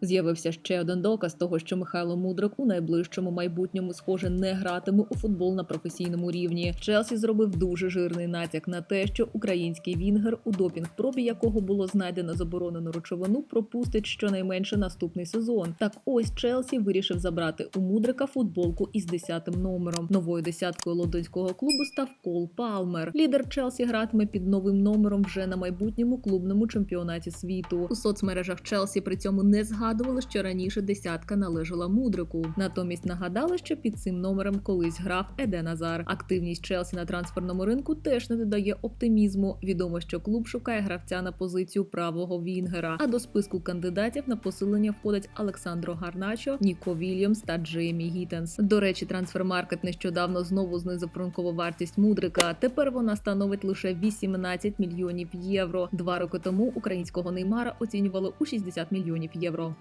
З'явився ще один доказ того, що Михайло Мудрик у найближчому майбутньому, схоже, не гратиме у футбол на професійному рівні. Челсі зробив дуже жирний натяк на те, що український вінгер, у допінг-пробі якого було знайдено заборонену речовину, пропустить щонайменше наступний сезон. Так ось Челсі вирішив забрати у Мудрика футболку із 10 номером. Новою десяткою лондонського клубу став Кол Палмер. Лідер Челсі гратиме під новим номером вже на майбутньому клубному чемпіонаті світу. У соцмережах Челсі при цьому не згадували, що раніше десятка належала Мудрику. Натомість нагадали, що під цим номером колись грав Еден Азар. Активність Челсі на трансферному ринку теж не додає оптимізму. Відомо, що клуб шукає гравця на позицію правого вінгера. А до списку кандидатів на посилення входять Олександро Гарначо, Ніко Вільямс та Джеймі Гітенс. До речі, трансфермаркет нещодавно знову знизив ринкову вартість Мудрика. Тепер вона становить лише 18 мільйонів євро. Два роки тому українського Неймара оцінювали у 60 мільйонів євро.